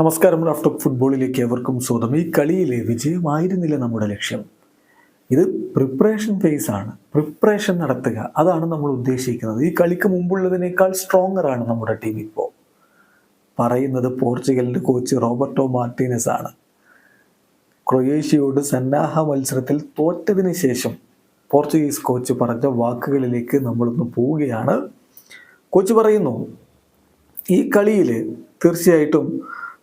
നമസ്കാരം റാഫ്റ്റോക്ക് ഫുട്ബോളിലേക്ക് ഏവർക്കും സ്വാഗതം. ഈ കളിയിലെ വിജയമായിരുന്നില്ല നമ്മുടെ ലക്ഷ്യം. ഇത് പ്രിപ്പറേഷൻ ഫേസ് ആണ്. പ്രിപ്പറേഷൻ നടത്തുക അതാണ് നമ്മൾ ഉദ്ദേശിക്കുന്നത്. ഈ കളിക്ക് മുമ്പുള്ളതിനേക്കാൾ സ്ട്രോങ്ങർ ആണ് നമ്മുടെ ടീം ഇപ്പോൾ പറയുന്നത് പോർച്ചുഗലിന്റെ കോച്ച് റോബർട്ടോ മാർട്ടീനസ് ആണ്. ക്രൊയേഷ്യയോട് സന്നാഹ മത്സരത്തിൽ തോറ്റതിന് ശേഷം പോർച്ചുഗീസ് കോച്ച് പറഞ്ഞ വാക്കുകളിലേക്ക് നമ്മളൊന്ന് പോവുകയാണ്. കോച്ച് പറയുന്നു ഈ കളിയിൽ തീർച്ചയായിട്ടും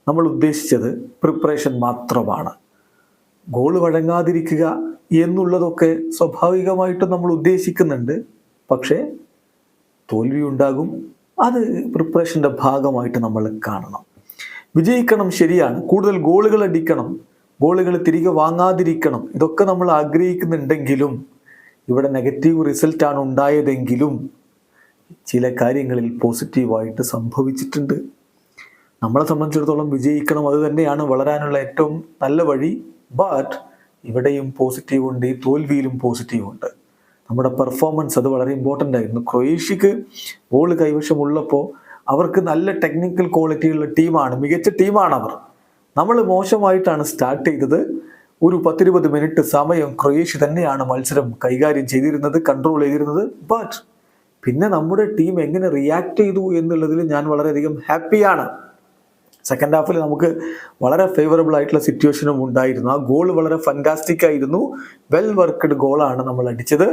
നമ്മൾ ഉദ്ദേശിച്ചത് പ്രിപ്പറേഷൻ മാത്രമാണ്. ഗോൾ വഴങ്ങാതിരിക്കുക എന്നുള്ളതൊക്കെ സ്വാഭാവികമായിട്ടും നമ്മൾ ഉദ്ദേശിക്കുന്നുണ്ട്. പക്ഷേ തോൽവി ഉണ്ടാകും അത് പ്രിപ്പറേഷന്റെ ഭാഗമായിട്ട് നമ്മൾ കാണണം. വിജയിക്കണം ശരിയാണ്. കൂടുതൽ ഗോളുകൾ അടിക്കണം. ഗോളുകൾ തിരികെ വാങ്ങാതിരിക്കണം. ഇതൊക്കെ നമ്മൾ ആഗ്രഹിക്കുന്നുണ്ടെങ്കിലും ഇവിടെ നെഗറ്റീവ് റിസൾട്ടാണ് ഉണ്ടായതെങ്കിലും ചില കാര്യങ്ങളിൽ പോസിറ്റീവായിട്ട് സംഭവിച്ചിട്ടുണ്ട്. നമ്മളെ സംബന്ധിച്ചിടത്തോളം വിജയിക്കണം അത് തന്നെയാണ് വളരാനുള്ള ഏറ്റവും നല്ല വഴി. ബട്ട് ഇവിടെയും പോസിറ്റീവ് ഉണ്ട് ഈ തോൽവിയിലും പോസിറ്റീവ് ഉണ്ട്. നമ്മുടെ പെർഫോമൻസ് അത് വളരെ ഇമ്പോർട്ടന്റ് ആയിരുന്നു. ക്രൊയേഷ്യക്ക് ബോൾ കൈവശമുള്ളപ്പോൾ അവർക്ക് നല്ല ടെക്നിക്കൽ ക്വാളിറ്റിയുള്ള ടീമാണ് മികച്ച ടീമാണ് അവർ. നമ്മൾ മോശമായിട്ടാണ് സ്റ്റാർട്ട് ചെയ്തത്. ഒരു പത്തിരുപത് മിനിറ്റ് സമയം ക്രൊയേഷ്യ തന്നെയാണ് മത്സരം കൈകാര്യം ചെയ്തിരുന്നത് കൺട്രോൾ ചെയ്തിരുന്നത്. ബട്ട് പിന്നെ നമ്മുടെ ടീം എങ്ങനെ റിയാക്ട് ചെയ്തു എന്നുള്ളതിൽ ഞാൻ വളരെയധികം ഹാപ്പിയാണ് സെക്കൻഡ് ഹാഫിൽ നമുക്ക് വളരെ ഫേവറബിൾ ആയിട്ടുള്ള സിറ്റുവേഷനും ഉണ്ടായിരുന്നു. ആ ഗോൾ വളരെ ഫന്റാസ്റ്റിക് ആയിരുന്നു. വെൽ വർക്ക്ഡ് ഗോളാണ് നമ്മൾ അടിച്ചത്.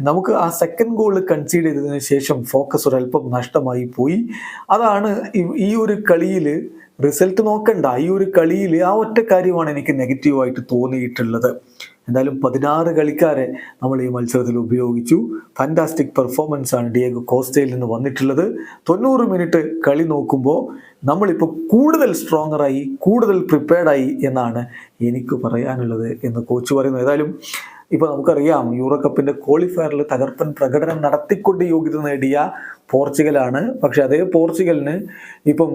നമുക്ക് ആ സെക്കൻഡ് ഗോൾ കൺസീഡ് ചെയ്തതിന് ശേഷം ഫോക്കസ് ഒരല്പം നഷ്ടമായി പോയി. അതാണ് ഈ ഒരു കളിയിൽ റിസൾട്ട് നോക്കണ്ട. ഈ ഒരു കളിയിൽ ആ ഒറ്റ കാര്യമാണ് എനിക്ക് നെഗറ്റീവായിട്ട് തോന്നിയിട്ടുള്ളത്. എന്തായാലും പതിനാറ് കളിക്കാരെ നമ്മൾ ഈ മത്സരത്തിൽ ഉപയോഗിച്ചു. ഫാന്റാസ്റ്റിക് പെർഫോമൻസ് ആണ് ഡിയേഗോ കോസ്റ്റയിൽ നിന്ന് വന്നിട്ടുള്ളത്. തൊണ്ണൂറ് മിനിറ്റ് കളി നോക്കുമ്പോൾ നമ്മളിപ്പോൾ കൂടുതൽ സ്ട്രോങ്ങറായി കൂടുതൽ പ്രിപ്പയർഡായി എന്നാണ് എനിക്ക് പറയാനുള്ളത് എന്ന് കോച്ച് പറയുന്നു ഏതായാലും ഇപ്പോൾ നമുക്കറിയാം യൂറോ കപ്പിന്റെ ക്വാളിഫയറിൽ തകർപ്പൻ പ്രകടനം നടത്തിക്കൊണ്ട് യോഗ്യത നേടിയ പോർച്ചുഗലാണ്. പക്ഷെ അതേ പോർച്ചുഗലിന് ഇപ്പം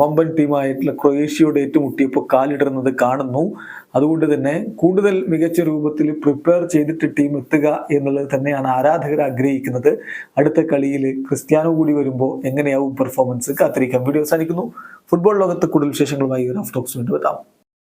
വമ്പൻ ടീമായിട്ടുള്ള ക്രൊയേഷ്യയോട് ഏറ്റുമുട്ടിയപ്പോൾ കാലിടുന്നത് കാണുന്നു. അതുകൊണ്ട് തന്നെ കൂടുതൽ മികച്ച രൂപത്തിൽ പ്രിപ്പയർ ചെയ്തിട്ട് ടീം എത്തുക എന്നുള്ളത് തന്നെയാണ് ആരാധകർ ആഗ്രഹിക്കുന്നത്. അടുത്ത കളിയിൽ ക്രിസ്ത്യാനോ കൂടി വരുമ്പോൾ എങ്ങനെയാവും പെർഫോമൻസ് കാത്തിരിക്കാം. വീഡിയോ അവസാനിക്കുന്നു. ഫുട്ബോൾ ലോകത്ത് കൂടുതൽ വിശേഷങ്ങളുമായി ഓഫ് ടോക്സ് വീണ്ടും എത്താം.